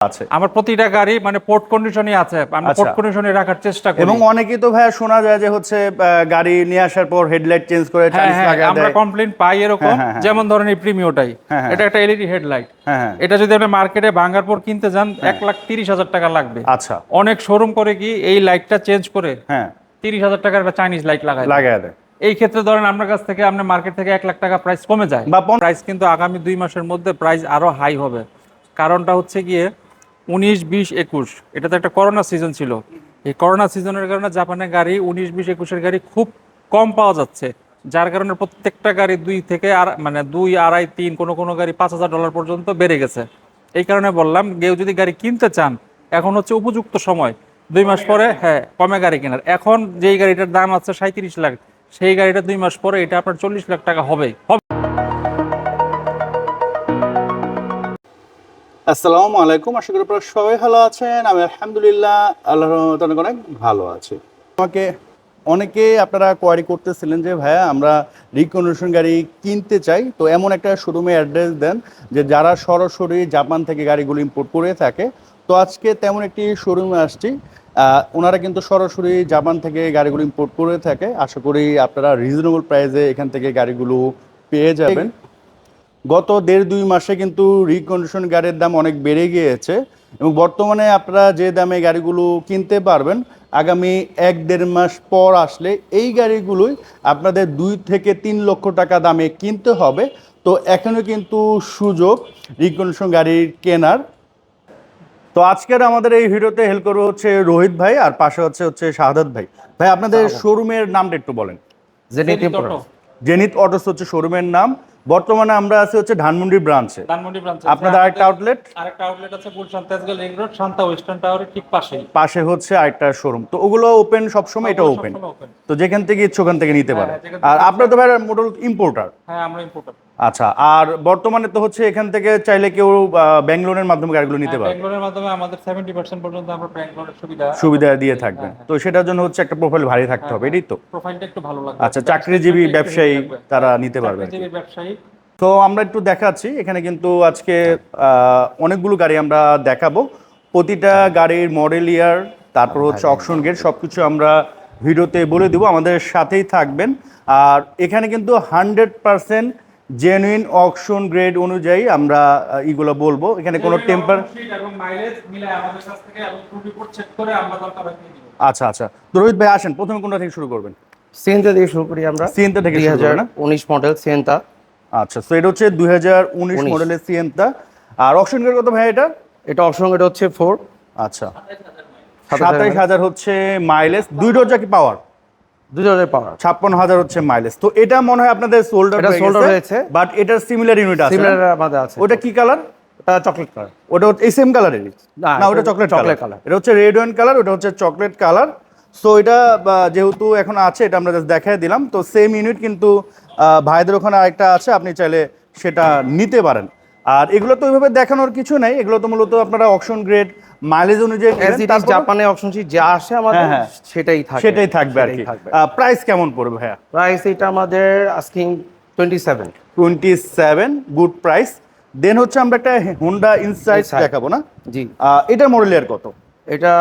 আছে। আমার প্রতিটা গাড়ি মানে পোর্ট কন্ডিশনই আছে আমি আচ্ছা। পোর্ট কন্ডিশনে রাখার চেষ্টা করি। এবং অনেকেই তো ভাইয়া শোনা যায় যে হচ্ছে গাড়ি নিয়ে আসার পর হেডলাইট চেঞ্জ করে হ্যাঁ চালিশ হ্যাঁ লাগায় আমরা দেয়। কমপ্লেন পাই এরকম হ্যাঁ, হ্যাঁ, হ্যাঁ। যেমন ধরেন এই প্রিমিওটাই হ্যাঁ, হ্যাঁ। এটা একটা এলইডি হেডলাইট হ্যাঁ হ্যাঁ। এটা যদি আপনি মার্কেটে ভাঙার পর কিনতে যান এক লাখ তিরিশ হাজার টাকা লাগবে। আচ্ছা। অনেক শোরুম করে কি এই লাইটটা চেঞ্জ করে হ্যাঁ। তিরিশ হাজার টাকার একটা চাইনিজ লাইট লাগায় লাগায় দেয়। এই ক্ষেত্রে ধরেন আপনার কাছ থেকে আপনার মার্কেট থেকে এক লাখ টাকা প্রাইস কমে যায়। বা প্রাইস কিন্তু আগামী দুই মাসের মধ্যে প্রাইস আরও হাই হবে। কারণটা হচ্ছে গিয়ে উনিশ, বিশ, একুশ। এটা তো একটা করোনা সিজন ছিল। এই করোনা সিজনের কারণে জাপানের গাড়ি উনিশ, বিশ, একুশের গাড়ি খুব কম পাওয়া যাচ্ছে। যার কারণে প্রত্যেকটা গাড়ি দুই থেকে আর মানে দুই, আড়াই, তিন, কোনো কোনো গাড়ি পাঁচ হাজার ডলার পর্যন্ত বেড়ে গেছে। এই কারণে বললাম, কেউ যদি গাড়ি কিনতে চান, এখন হচ্ছে উপযুক্ত সময়। দুই মাস পরে হ্যাঁ কমে গাড়ি কেনার। এখন যেই গাড়িটার দাম আছে সাঁত্রিশ লাখ, সেই গাড়িটা দুই মাস পরে, এটা আপনার চল্লিশ লাখ টাকা হবে। আসসালামু আলাইকুম। আশা করি আপনারা সবাই ভালো আছেন। আমি আলহামদুলিল্লাহ, আল্লাহর রহমতে অনেক ভালো আছি। আমাকে অনেকে আপনারা কোয়ারি করতেছিলেন যে, ভাইয়া, আমরা রিকন্ডিশন গাড়ি কিনতে চাই। তো এমন একটা শোরুমে অ্যাড্রেস দেন যে, যারা সরাসরি জাপান থেকে গাড়িগুলো ইম্পোর্ট করে থাকে। তো আজকে তেমন একটি শোরুমে আসছি। ওনারা কিন্তু সরাসরি জাপান থেকে গাড়িগুলো ইম্পোর্ট করে থাকে। আশা করি আপনারা রিজনেবল প্রাইসে এখান থেকে গাড়িগুলো পেয়ে যাবেন। গত দেড় দুই মাসে কিন্তু রিকন্ডিশন গাড়ির দাম অনেক বেড়ে গিয়েছে এবং বর্তমানে আপনারা যে দামে গাড়িগুলো কিনতে পারবেন আগামী এক দেড় মাস পর আসলে এই গাড়িগুলোই আপনাদের দুই থেকে তিন লক্ষ টাকা দামে কিনতে হবে। তো এখনও কিন্তু সুযোগ রিকন্ডিশন গাড়ির কেনার। তো আজকের আমাদের এই ভিডিওতে হেল্প করব হচ্ছে রোহিত ভাই আর পাশে হচ্ছে হচ্ছে শাহাদাত ভাই। ভাই আপনাদের শোরুমের নামটা একটু বলেন। Zenith Autos. হচ্ছে শোরুমের নাম। বর্তমানে আমরা আছি হচ্ছে ধানমন্ডি ব্রাঞ্চে ধানমন্ডি ব্রাঞ্চে আপনাদের আরেকটা আউটলেট আরেকটা আউটলেট আছে Gulshan Tejgaon ring road Shanta western টাওয়ারের ঠিক পাশে পাশে হচ্ছে আরেকটা শোরুম তো ওগুলো ওপেন সব সময় এটা ওপেন তো যেখান থেকে ইচ্ছে ওখান থেকে নিতে পারে হ্যাঁ, আর আপনারা তো ভাই মোটর ইম্পোর্টার হ্যাঁ আমরা ইম্পোর্টার আচ্ছা আর বর্তমানে তো হচ্ছে এখান থেকে চাইলে কেউ ব্যাঙ্গালোরের মাধ্যমে গাড়িগুলো নিতে পারে ব্যাঙ্গলোরের মাধ্যমে আমাদের সেভেন্টি পার্সেন্ট পর্যন্ত আমরা ব্যাঙ্গলোরের সুবিধা সুবিধা দিয়ে থাকবেন তো সেটার জন্য হচ্ছে একটা প্রোফাইল ভারী থাকতে হবে এটাই তো। প্রোফাইলটা একটু ভালো লাগবে। আচ্ছা চাকরিজীবী ব্যবসায়ী তারা নিতে পারবে চাকরিজীবী ব্যবসায়ী। তো আমরা একটু দেখাচ্ছি এখানে কিন্তু আজকে অনেকগুলো গাড়ি আমরা দেখাবো। প্রতিটা গাড়ির মডেল ইয়ার তারপর হচ্ছে অকশন গেট সব কিছু আমরা ভিডিওতে বলে দেবো। আমাদের সাথেই থাকবেন। আর এখানে কিন্তু hundred percent genuine auction grade অনুযায়ী আমরা এগুলো বলব। এখানে কোনো টেম্পার Sheet এবং মাইলেজ মিলে আমাদের কাছ থেকে এবং ট্রু রিপোর্ট চেক করে আমরা দরকার নিয়ে নিব আচ্ছা আচ্ছা। তো রোহিত ভাই আসেন। প্রথমে কোনটা থেকে শুরু করবেন? সিএনটা থেকে শুরু করি আমরা। সিএনটা থেকে দুই শুরু হাজার? উনিশ মডেল সিএনটা আচ্ছা তো এটা হচ্ছে দুই হাজার উনিশ মডেলের সিএনটা আর অকশন গ্রেড কত ভাই এটা? এটা অপশন এটা হচ্ছে ফোর আচ্ছা। সাতাইশ হাজার হচ্ছে মাইলেজ দুই ডোর কি পাওয়ার হাজার পাওয়ার। ছাপ্পান্ন হাজার হচ্ছে মাইলেজ তো এটা মনে হয় আপনাদের সোল্ডার এটা sold হয়েছে। বাট এটার সিমিলার ইউনিট আছে। সিমিলার আমাদের আছে। ওটা কি কালার এটা চকলেট কালার ওটা এই সেম কালারেরই না, ওটা এটা চকলেট কালার এটা হচ্ছে রেড ওয়াইন কালার ওটা হচ্ছে চকলেট কালার সো এটা যেহেতু এখন আছে এটা আমরা জাস্ট দেখাই দিলাম। তো সেম ইউনিট কিন্তু ভাইদের ওখানে আরেকটা আছে আপনি চাইলে সেটা নিতে পারেন। আর এগুলো তো ওইভাবে দেখানোর কিছু নাই। এগুলো তো মূলত আপনারা অকশন গ্রেড মাইলেজ অনুযায়ী জাপানে অপশন শীট যা আসে আমাদের হ্যাঁ, হ্যাঁ। সেটাই থাকবে। সেটাই থাকবে আর কি। প্রাইস কেমন পড়বে ভাইয়া? প্রাইস এটা আমাদের asking twenty seven twenty seven good price then হচ্ছে আমরা একটা হোন্ডা ইনসাইট দেখাবো না? জি। এটার মডেল ইয়ার কত? এটা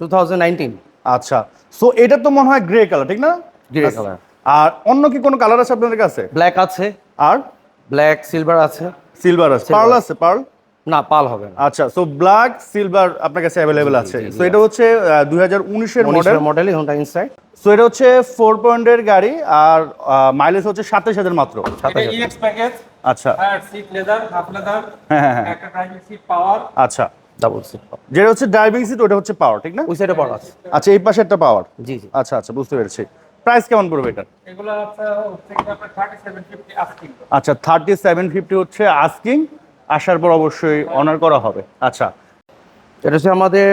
টু থাউজেন্ড নাইনটিন আচ্ছা সো এটা তো মনে হয় গ্রে কালার ঠিক না? Grey color। আর অন্য কি কোনো কালার আছে আপনাদের কাছে? ব্ল্যাক আছে। আর? ব্ল্যাক সিলভার আছে। সিলভার আছে। পার্ল আছে পার্ল না পাল হবে না। আচ্ছা সো ব্ল্যাক সিলভার আপনার কাছে অ্যাভেলেবেল আছে। সো এটা হচ্ছে দুই হাজার উনিশের মডেল মডেলই হোন্ডা ইনসাইড সো এটা হচ্ছে ফোর পয়েন্টের গাড়ি আর মাইলেজ হচ্ছে সাতাশ হাজার মাত্র। এটা ইএক্স আচ্ছা। হ্যাঁ হ্যাঁ হ্যাঁ। আচ্ছা। ডাবল সিট যেটা হচ্ছে ড্রাইভিং সিট ওটা হচ্ছে পাওয়ার ঠিক না? ওই সাইডে পাওয়ার আছে। আচ্ছা এই পাশে একটা পাওয়ার জি জি। আচ্ছা আচ্ছা বুঝতে পেরেছি। প্রাইস কেমন পড়বে এটা এগুলো আছে হচ্ছে থার্টি সেভেন ফিফটি আস্কিং আচ্ছা থার্টি সেভেন ফিফটি হচ্ছে আস্কিং আসার পর অবশ্যই অনার করা হবে। আচ্ছা। এটা হচ্ছে আমাদের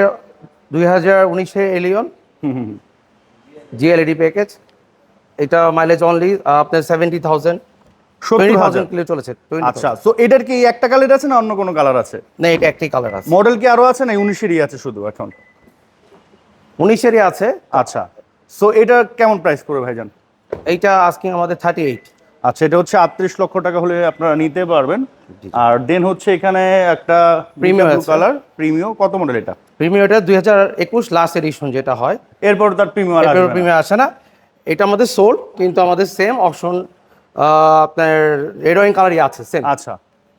দুই হাজার উনিশে এলিয়ন হুম হুম হুম। জিএলইডি প্যাকেজ এটা মাইলেজ অনলি আপনার সেভেন্টি থাউজেন্ড সত্তর টোয়েন্টি হাজার কিলো চলেছে আচ্ছা তো এটার কি একটা কালার আছে না অন্য কোনো কালার আছে? না এটা কালার আছে। মডেল কি আরও আছে না উনিশেরই আছে শুধু এখন? উনিশেরই আছে। আচ্ছা। সো এটা কেমন প্রাইস পড়বে ভাইজান? এইটা আজকে আমাদের থার্টি এইট আচ্ছা এটা হচ্ছে আটত্রিশ লক্ষ টাকা হলে আপনারা নিতে পারবেন। আর দেন হচ্ছে এখানে একটা প্রিমিয়াম। কালার প্রিমিয়াম কত মডেল এটা? প্রিমিয়াম এটা দুই হাজার একুশ লাস্ট এডিশন যেটা হয়। এরপর তার প্রিমিয়াম প্রিমিয়াম আসে না। এটা আমাদের সোল কিন্তু আমাদের সেম অপশন আপনার রেড ওয়াইন কালারই আছে সেম আচ্ছা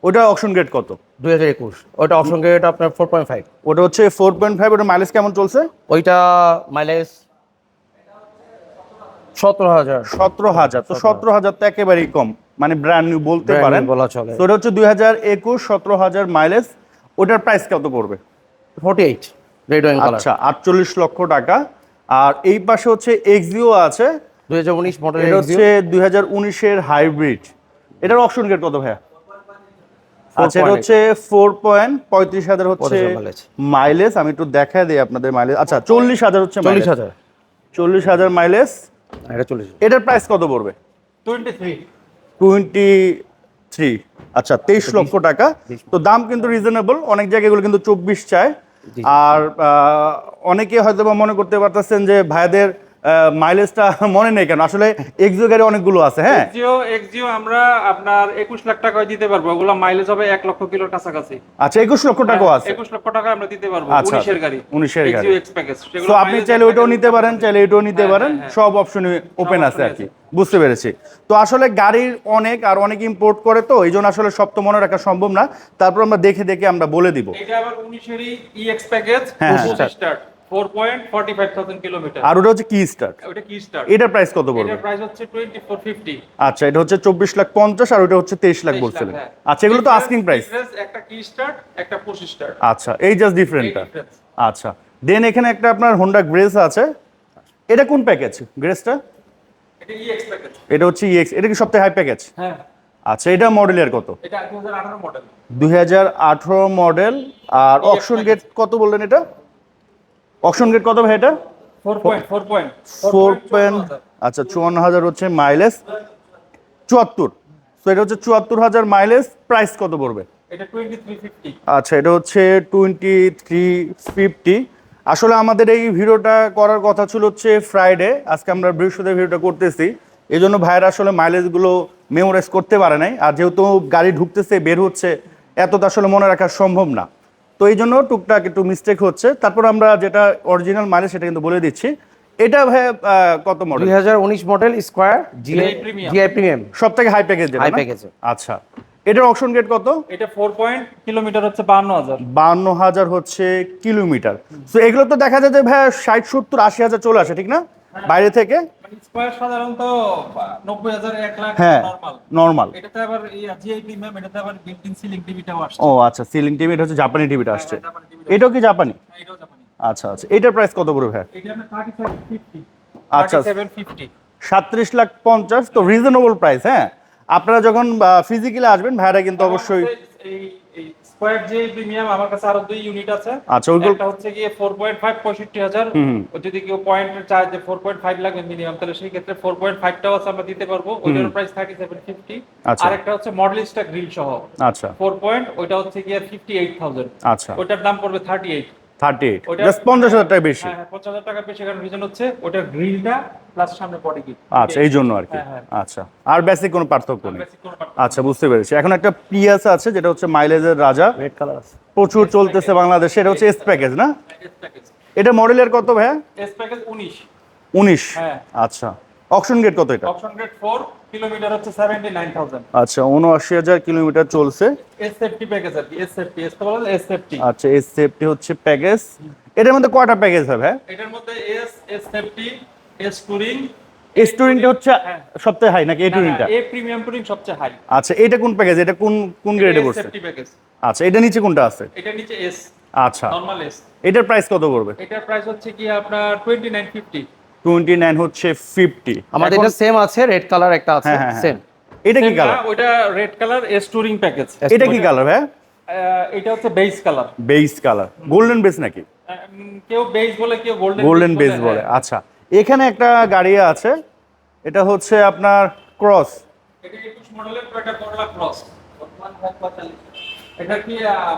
ওটা অপশন গ্রেড কত? দুই হাজার একুশ। ওটা অপশন গ্রেড আপনার ফোর পয়েন্ট ফাইভ ওটা হচ্ছে ফোর পয়েন্ট ফাইভ ওটা মাইলেজ কেমন চলছে? ওইটা মাইলেজ সতেরো হাজার। সতেরো হাজার। তো সতেরো হাজার। তো একেবারেই কম। মানে ব্র্যান্ড নিউ বলতে পারেন। বলা চলে। তো ওটা হচ্ছে দুই হাজার একুশ সতেরো হাজার মাইলেজ ওটার প্রাইস কত পড়বে? ফোর্টি এইট রেড আচ্ছা আটচল্লিশ লক্ষ টাকা। আর এই পাশে হচ্ছে এক্সিও আছে। দুই হাজার উনিশ মডেল এটা হচ্ছে দুই হাজার উনিশের হাইব্রিড এটার অপশন গ্রেড কত ভাইয়া? আচ্ছা এটা হচ্ছে ফোর পয়েন্ট পঁয়ত্রিশ হাজার হচ্ছে মাইলেজ আমি একটু দেখা দিই আপনাদের মাইলেজ আচ্ছা চল্লিশ হাজার হচ্ছে চল্লিশ হাজার। চল্লিশ হাজার মাইলেজ এটা চল্লিশ এটার প্রাইস কত পড়বে? টোয়েন্টি থ্রি টোয়েন্টি থ্রি আচ্ছা তেইশ লক্ষ টাকা। তো দাম কিন্তু রিজনেবল অনেক জায়গায় এগুলো কিন্তু চব্বিশ চায়। আর আহ, অনেকে হয়তো বা মনে করতে পারতেছেন যে ভাইদের মাইলেজটা মনে নেই কেন? আসলে এক্সিও গাড়ি অনেকগুলো আছে হ্যাঁ? এক্সিও এক্সিও আমরা আপনার একুশ লাখ টাকায় দিতে পারব। ওগুলো মাইলেজ হবে এক লক্ষ কিলোর কাছাকাছি। আচ্ছা একুশ লক্ষ টাকা আছে। একুশ লক্ষ টাকা আমরা দিতে পারব আচ্ছা, উনিশের গাড়ি। উনিশের গাড়ি। এক্সিও এক্স প্যাকেজ তো আপনি চাইলে ওইটাও নিতে পারেন চাইলে এটাও নিতে পারেন সব অপশনই ওপেন আছে আর কি। বুঝতে পেরেছি। তো আসলে গাড়ির অনেক আর অনেক ইম্পোর্ট করে তো এই জন্য আসলে সব তো মনে রাখা সম্ভব না। তারপর আমরা দেখে দেখে আমরা বলে দিব। এটা আবার উনিশেরই ইএক্স প্যাকেজ হ্যাঁ, হ্যাঁ। Start. Four point forty five thousand kilometre আর ওটা হচ্ছে কি স্টার্ট ওটা কি স্টার্ট এটার প্রাইস কত এটার প্রাইস হচ্ছে ফিফটি আচ্ছা এটা হচ্ছে চব্বিশ লাখ পঞ্চাশ আর ওটা হচ্ছে তেইশ লাখ বলছিলেন। আচ্ছা এগুলো তো আস্কিং প্রাইস একটা কি স্টার্ট একটা পুশ স্টার্ট আচ্ছা এই জাস্ট ডিফারেন্টটা আচ্ছা দেন এখানে একটা আপনার হোন্ডা গ্রেস আছে। এটা কোন প্যাকেজ গ্রেসটা এটা ইএক্স প্যাকেজ এটা হচ্ছে ইএক্স এটা কি সবথেকে হাই প্যাকেজ হ্যাঁ। আচ্ছা এটা মডেলের কত? এটা দু হাজার মডেল দুই হাজার আঠারো মডেল আর অকশন গেট কত বললেন এটা? অকশন গেট কত ভাই এটা? ফোর পয়েন্ট আচ্ছা চুয়ান্ন হাজার হচ্ছে মাইলেজ চুয়াত্তর। তো এটা হচ্ছে চুয়াত্তর হাজার মাইলেজ প্রাইস কত পড়বে? আচ্ছা এটা হচ্ছে টোয়েন্টি থ্রি ফিফটি আসলে আমাদের এই ভিডিওটা করার কথা ছিল হচ্ছে ফ্রাইডে আজকে আমরা বৃহস্পতিবার ভিডিওটা করতেছি। এই জন্য ভাইয়েরা আসলে মাইলেজগুলো মেমোরাইজ করতে পারে নাই। আর যেহেতু গাড়ি ঢুকতেছে বের হচ্ছে এত তো আসলে মনে রাখা সম্ভব না। তো এই জন্য টুকটাক একটু মিস্টেক হচ্ছে। তারপর আমরা যেটা অরিজিনাল মাইলেজ সেটা কিন্তু বলে দিচ্ছি। এটা ভাই কত মডেল দুই হাজার উনিশ model square GI premium। GI premium সব থেকে হাই প্যাকেজ package এ। আচ্ছা। এটার অপশন গেট কত? এটা ফোর পয়েন্ট কিলোমিটার হচ্ছে বান্ন হাজার। বান্ন হাজার হচ্ছে কিলোমিটার তো এগুলো তো দেখা যায় যে ভাই ষাট সত্তর আশি হাজার চলে আসে ঠিক না? বাইরে থেকে? মানে স্কোয়ার সাধারণত নব্বই হাজার এক লাখ হ্যাঁ নর্মাল এটাতে আবার জিআই প্রিমিয়াম এটাতে আবার বিল্ট ইন সিলিং টিভিটাও আসছে। ও আচ্ছা সিলিং টিভি এটা হচ্ছে জাপানি টিভিটা আসছে। এটাও কি জাপানি এটাও জাপানি আচ্ছা আচ্ছা এটার প্রাইস কত পড়বে ভাই? এটা আচ্ছা। সেভেন ফিফটি সাতত্রিশ লাখ পঞ্চাশ তো রিজনেবল প্রাইস হ্যাঁ? আপনারা যখন ফিজিক্যালি আসবেন ভাইরা কিন্তু অবশ্যই এই স্কোয়ার যে প্রিমিয়াম আমার কাছে আরও দুই ইউনিট আছে। আচ্ছা ওইগুলো একটা হচ্ছে গিয়ে যদি কেউ লাগবে মিনিমাম তাহলে সেই ক্ষেত্রে ফোর পয়েন্ট ফাইভটাও আছে আমরা দিতে পারব। ওইটার প্রাইস থার্টি সেভেন ফিফটি আচ্ছা। আর একটা হচ্ছে মডেলিস্টা গ্রিল সহ। আচ্ছা। ফোর পয়েন্ট ওইটা হচ্ছে গিয়ে ফিফটি এইট থাউজেন্ড আচ্ছা। ওইটার দাম পড়বে থার্টি এইট থার্টি পঞ্চাশ হাজার টাকা বেশি। হ্যাঁ হ্যাঁ পঞ্চাশ হাজার টাকা বেশি কারণ রিজন হচ্ছে ওটার গ্রিলটা প্লাস সামনে বডি কিট আচ্ছা এই জন্য আর কি। হ্যাঁ। আচ্ছা আর বেসিক কোনো পার্থক্য নেই। আচ্ছা বুঝতে পেরেছি। এখন একটা পিয়াস আছে যেটা হচ্ছে মাইলেজের রাজা। রেড কালার আছে। প্রচুর চলতেছে বাংলাদেশে এটা হচ্ছে এস প্যাকেজ না? এটা মডেলের কত ভাইয়া? এস প্যাকেজ উনিশ। উনিশ। হ্যাঁ। আচ্ছা অকশন গেট কত এটা? অপশন গ্রেড ফোর কিলোমিটার হচ্ছে সেভেন্টি নাইন থাউজেন্ড আচ্ছা উনআশি হাজার কিলোমিটার চলছে। এস সেফটি প্যাকেজ আর কি এস সেফটি এস তো বলে এস সেফটি আচ্ছা এস সেফটি হচ্ছে প্যাকেজ এটার মধ্যে কয়টা প্যাকেজ হবে? এটার মধ্যে S S safety S touring S টুরিংটা হচ্ছে হ্যাঁ। সবথেকে হাই নাকি এ টুরিংটা এ প্রিমিয়াম টুরিং সবচেয়ে হাই আচ্ছা এটা কোন প্যাকেজ এটা কোন কোন গ্রেডে পড়ছে? সেফটি প্যাকেজ আচ্ছা এটা নিচে কোনটা আছে? এটা নিচে এস আচ্ছা। নরমাল এস এটার প্রাইস কত পড়বে? এটার প্রাইস হচ্ছে কি আপনার twenty nine fifty twenty nine হচ্ছে ফিফটি আমাদের এটা সেম আছে রেড কালার একটা আছে হ্যাঁ, হ্যাঁ, হ্যাঁ। সেম এটা কি কালার ওইটা red colour S touring package এটা কি কালার ভাই এটা হচ্ছে base colour base colour golden base নাকি? কেউ বেস বলে কেউ গোল্ডেন গোল্ডেন বেস বলে আচ্ছা। এখানে একটা গাড়ি আছে এটা হচ্ছে আপনার ক্রস এটা 21 মডেলের টয়োটা করোলা ক্রস এটা কি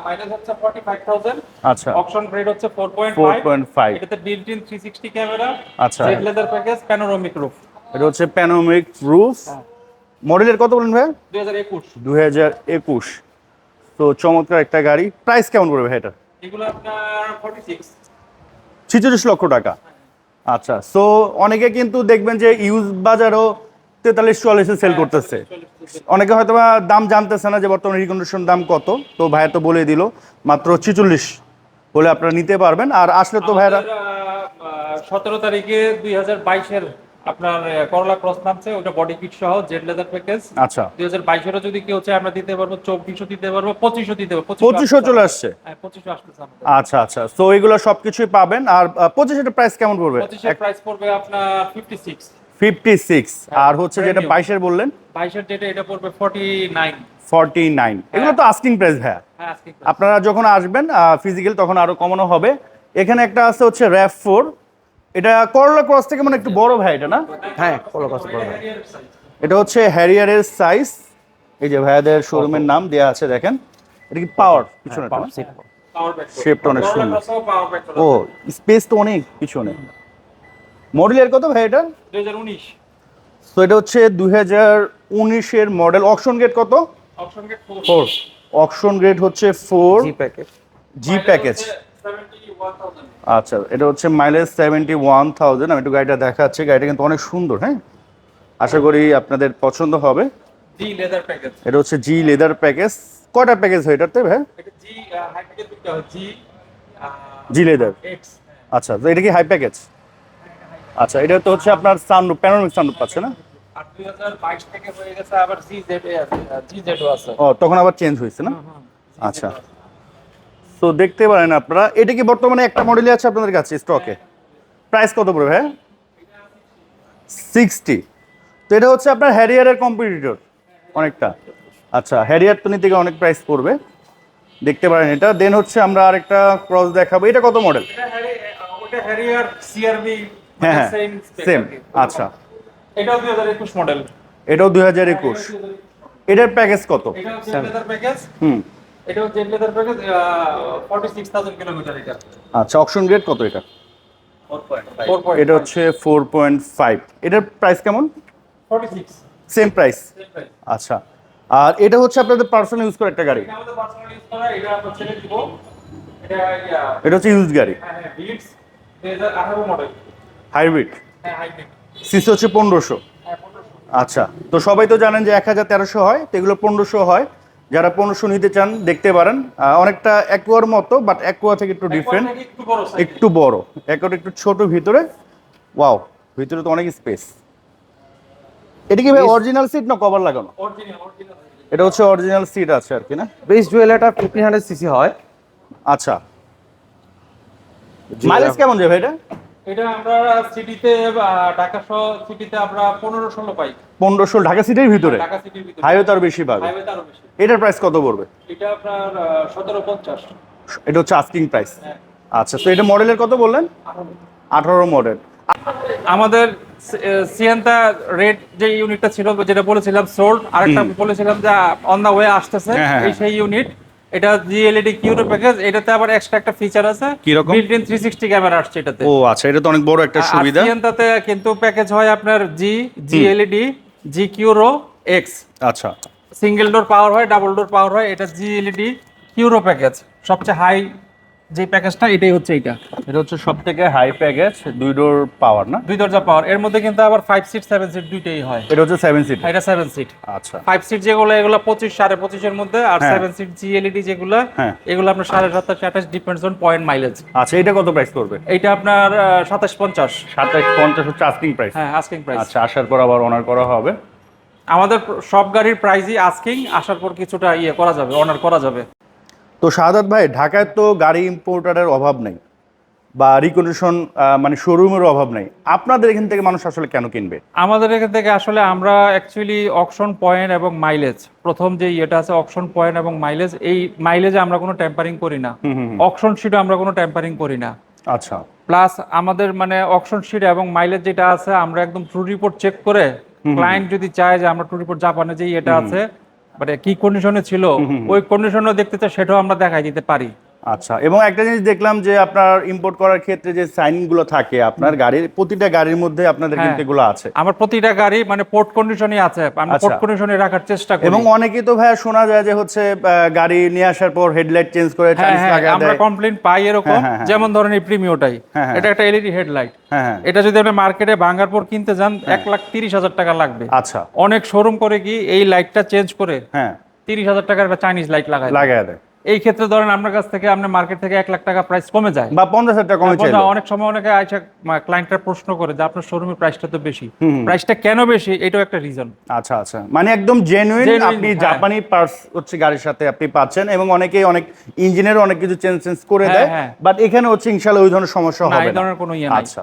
মাইলেজ হচ্ছে 45000 আচ্ছা। অপশন গ্রেড হচ্ছে 4.5 4.5 এটাতে বিল্ট ইন 360 ক্যামেরা আচ্ছা। Z leather package panoramic roof এটা হচ্ছে প্যানোমিক রুফ মডেলের কত বলেন ভাই দুই হাজার একুশ। দু হাজার একুশ। তো চমৎকার একটা গাড়ি। প্রাইস কেমন পড়বে ভাই এটা? এগুলো আপনার ফর্টি সিক্স ছিচল্লিশ লক্ষ টাকা। আচ্ছা সো অনেকে কিন্তু দেখবেন যে ইউজ বাজারও তেতাল্লিশ চুয়াল্লিশে সেল করতেছে। অনেকে হয়তো বা দাম জানতেছে না যে বর্তমানে রিকন্ডিশন দাম কত। তো ভাইয়া তো বলে দিল মাত্র ছিচল্লিশ বলে আপনারা নিতে পারবেন। আর আসলে তো ভাইয়ারা সতেরো তারিখে দুই হাজার বাইশের আপনার করলা ক্রস নামছে ওটা বডি কিট সহ জেড লেদার প্যাকেজ আচ্ছা। দুই হাজার বাইশেরও যদি কেউ চায় আমরা দিতে পারব চব্বিশও দিতে পারব পঁচিশও দিতে পারব। পঁচিশশো চলে আসছে? হ্যাঁ পঁচিশও আসতেছে আচ্ছা আচ্ছা। তো এগুলো সবকিছুই পাবেন। আর পঁচিশের প্রাইস কেমন পড়বে? পঁচিশের প্রাইস পড়বে আপনার ফিফটি সিক্স ফিফটি সিক্স আর হচ্ছে যেটা new। বাইশের বললেন? বাইশের যেটা এটা পড়বে ফর্টি নাইন ফর্টি নাইন এগুলো তো আস্কিং প্রাইস ভাইয়া। হ্যাঁ আপনারা যখন আসবেন ফিজিক্যাল তখন আরও কমানো হবে। এখানে একটা আছে হচ্ছে র্যাপ ফোর এটা করলা ক্রস থেকে মানে একটু বড় ভাই এটা না? হ্যাঁ কথা বলব না। এটা হচ্ছে হ্যারিয়ারের সাইজ এই যে ভাইয়াদের শোরুমের নাম দেয়া আছে দেখেন। এটা কি পাওয়ার পিছনে। পাওয়ার ব্যাক Shape-টা অনেক সুন্দর। ও স্পেস তো অনেক পিছনে। মডেলের কত ভাই এটা? দুই হাজার উনিশ। তো এটা হচ্ছে দুই হাজার উনিশের মডেল অকশন গেট কত? Option gate four auction grade হচ্ছে four G package G package আচ্ছা এটা হচ্ছে মাইলেজ সেভেন্টি ওয়ান থাউজেন্ড আমি একটু গাড়িটা দেখাচ্ছি। গাড়িটা কিন্তু অনেক সুন্দর হ্যাঁ? আশা করি আপনাদের পছন্দ হবে। জি লেদার প্যাকেজ এটা হচ্ছে জি লেদার প্যাকেজ কয়টা প্যাকেজ হয় এটাতে ভাই? এটা জি হাই প্যাকেজ দুটো হয়। জি জি লেদার আচ্ছা তো এটা কি হাই প্যাকেজ আচ্ছা এটা তো হচ্ছে আপনার সানরুফ প্যানোরামিক সানরুফ পাচ্ছে না? হয়ে আছে ও তখন আবার চেঞ্জ হয়েছে না? আচ্ছা। তো দেখতে পারেন আপনারা এটা কি বর্তমানে একটা মডেলই আছে আপনাদের কাছে স্টকে প্রাইস কত পড়বে হ্যাঁ সিক্সটি তো এটা হচ্ছে আপনার হ্যারিয়ারের কম্পিটিটর অনেকটা। আচ্ছা হ্যারিয়ার তো নিতে অনেক প্রাইস পড়বে। দেখতে পারেন এটা। দেন হচ্ছে আমরা আরেকটা ক্রস দেখাবো। এটা কত মডেল হ্যারিয়ার সিআরবি হ্যাঁ হ্যাঁ সেম আচ্ছা। এটাও দুই হাজার একুশ মডেল এটাও দুই হাজার একুশ। এটার প্যাকেজ কত? প্যাকেজ হুম। লেদার প্যাকেজ কিলোমিটার এটা। আচ্ছা অপশন গ্রেড কত এটা? এটা হচ্ছে ফোর পয়েন্ট ফাইভ এটার প্রাইস কেমন? সেম প্রাইস আচ্ছা। আর এটা হচ্ছে আপনাদের পার্সোনাল ইউজ করা একটা গাড়ি। এটা আমাদের পার্সোনাল ইউজ করা এটা আমরা ছেড়ে দিব। এটা এটা হচ্ছে ইউজ গাড়ি। হ্যাঁ হ্যাঁ বিটস মডেল হাইব্রিড? হ্যাঁ সিসি হচ্ছে পনেরোশো। হ্যাঁ আচ্ছা তো সবাই তো জানেন যে এক হাজার তেরোশো হয় তো এগুলো পনেরোশো হয়। যারা পনেরোশো নিতে চান দেখতে পারেন। অনেকটা অ্যাকোয়ার মতো বাট অ্যাকোয়া থেকে একটু ডিফারেন্ট একটু বড় সাইজ একটু একটু ছোট ভিতরে। ওয়াও ভিতরে তো অনেক স্পেস এটা কি ভাই অরিজিনাল সিট না কভার লাগানো? অরিজিনাল অরিজিনাল এটা হচ্ছে অরিজিনাল সিট আছে আর কি না? বেস জুয়েলারটা ফিফটিন হান্ড্রেড সিসি হয়। আচ্ছা। মাইলেজ কেমন যাবে এটা? এটা আমরা সিটিতে ঢাকা শহর সিটিতে আমরা পনেরো ষোলো পাই। পনেরোশো ঢাকা সিটির ভিতরে? ঢাকা সিটির ভিতরে। হাইওয়ে তো আর বেশি পাবে। হাইওয়ে আরও বেশি। এটার প্রাইস কত পড়বে? এটা আপনার সতেরো পঞ্চাশ। এটা হচ্ছে আস্কিং প্রাইস হ্যাঁ। আচ্ছা তো এটা মডেলের কত বললেন? আঠারো। মডেল আমাদের সিয়ান্তা রেড যে ইউনিটটা ছিল যেটা বলেছিলাম সোল্ড আরেকটা বলেছিলাম যে অন দা ওয়ে আসতেছে হ্যাঁ, হ্যাঁ, এই সেই ইউনিট এটা জিএলইডি কিউরো প্যাকেজ এটাতে আবার এক্সট্রা একটা ফিচার আছে। কীরকম? বিল্ট ইন 360 ক্যামেরা আসছে এটাতে। ও আচ্ছা এটা তো অনেক বড় একটা সুবিধা। সিয়ান্তাতে কিন্তু প্যাকেজ হয় আপনার জি জিএলইডি জি কিউরো এক্স আচ্ছা। সিঙ্গেল ডোর পাওয়ার হয় ডাবল ডোর পাওয়ার হয় এটা জিএলইডি কিউরো প্যাকেজ সবচেয়ে হাই যে প্যাকেজটা এটাই হচ্ছে এটা এটা হচ্ছে সব থেকে হাই প্যাকেজ দুই ডোর পাওয়ার না? দুই দরজা পাওয়ার এর মধ্যে কিন্তু আবার ফাইভ সিট সেভেন সিট দুইটাই হয়। এটা হচ্ছে সেভেন সিট এটা সেভেন সিট আচ্ছা। ফাইভ সিট যেগুলো এগুলো পঁচিশ সাড়ে পঁচিশের মধ্যে আর। সেভেন সিট জিএলইডি যেগুলো হ্যাঁ। এগুলো আপনার সাড়ে সাতাশ আঠাশ ডিপেন্ডস অন পয়েন্ট মাইলেজ আচ্ছা এটা কত প্রাইস করবে এটা আপনার সাতাশ পঞ্চাশ। সাতাশ পঞ্চাশ হচ্ছে আস্কিং প্রাইস হ্যাঁ আস্কিং প্রাইস আচ্ছা আসার পর আবার অনার করা হবে। আমাদের সব গাড়ির প্রাইসই আস্কিং আসার পর কিছুটা ইয়ে করা যাবে অনার করা যাবে। তো শাহাদাত ভাই ঢাকায় তো গাড়ি ইম্পোর্টারের অভাব নেই বা রিকন্ডিশন মানে শোরুমের অভাব নেই। আপনাদের এখান থেকে মানুষ আসলে কেন কিনবে? আমাদের এখান থেকে আসলে আমরা অ্যাকচুয়ালি অকশন পয়েন্ট এবং মাইলেজ প্রথম যে ইয়েটা আছে অকশন পয়েন্ট এবং মাইলেজ এই মাইলেজে আমরা কোনো টেম্পারিং করি না। অকশন শিটে আমরা কোনো টেম্পারিং করি না। আচ্ছা। প্লাস আমাদের মানে অকশন শিট এবং মাইলেজ যেটা আছে আমরা একদম ট্রু রিপোর্ট চেক করে ক্লায়েন্ট যদি চায় যে আমরা ট্রু রিপোর্ট জাপানে যে এটা আছে মানে কি কন্ডিশনে ছিল ওই কন্ডিশনও দেখতে চাই সেটাও আমরা দেখাই দিতে পারি। আচ্ছা এবং একটা জিনিস দেখলাম যে আপনার ইম্পোর্ট করার ক্ষেত্রে যে সাইনিংগুলো থাকে আপনার গাড়ির প্রতিটা গাড়ির মধ্যে আপনাদের হ্যাঁ। কিন্তু এগুলো আছে। আমার প্রতিটা গাড়ি মানে পোর্ট কন্ডিশনই আছে আমি। পোর্ট কন্ডিশনে রাখার চেষ্টা করি। এবং অনেকেই তো ভাইয়া শোনা যায় যে হচ্ছে গাড়ি নিয়ে আসার পর হেডলাইট চেঞ্জ করে হ্যাঁ চার্জ হ্যাঁ লাগায় আমরা দেয়। কমপ্লেন পাই এরকম হ্যাঁ, হ্যাঁ, হ্যাঁ। যেমন ধরেন এই প্রিমিওটাই হ্যাঁ, হ্যাঁ। এটা একটা এলইডি হেডলাইট হ্যাঁ হ্যাঁ। এটা যদি আপনি মার্কেটে ভাঙ্গার পর কিনতে যান এক লাখ তিরিশ হাজার টাকা লাগবে। আচ্ছা। অনেক শোরুম করে কি এই লাইটটা চেঞ্জ করে হ্যাঁ। তিরিশ হাজার টাকার একটা চাইনিজ লাইট লাগায় লাগায় দেয়। এই ক্ষেত্রে ধরেন আপনার কাছ থেকে আপনার মার্কেট থেকে এক লাখ টাকা প্রাইস কমে যায়। বা পঞ্চাশ হাজার টাকা কমে চাইলো। অনেক সময় অনেকে আইসা ক্লায়েন্টরা প্রশ্ন করে যে আপনার শোরুমের প্রাইসটা তো বেশি। প্রাইসটা কেন বেশি? এটাও একটা রিজন আচ্ছা আচ্ছা। মানে একদম জেনুইন আপনি হ্যাঁ। জাপানি পার্টস হচ্ছে গাড়ির সাথে আপনি পাচ্ছেন এবং অনেকেই অনেক ইঞ্জিনিয়ারও অনেক কিছু চেঞ্জ চেঞ্জ করে হ্যাঁ, দেয়। হ্যাঁ। বাট এখানে হচ্ছে ইনশাল্লাহ ওই ধরনের সমস্যা না হবে এই না। ধরনের কোনো ইয়ে নাই। আচ্ছা।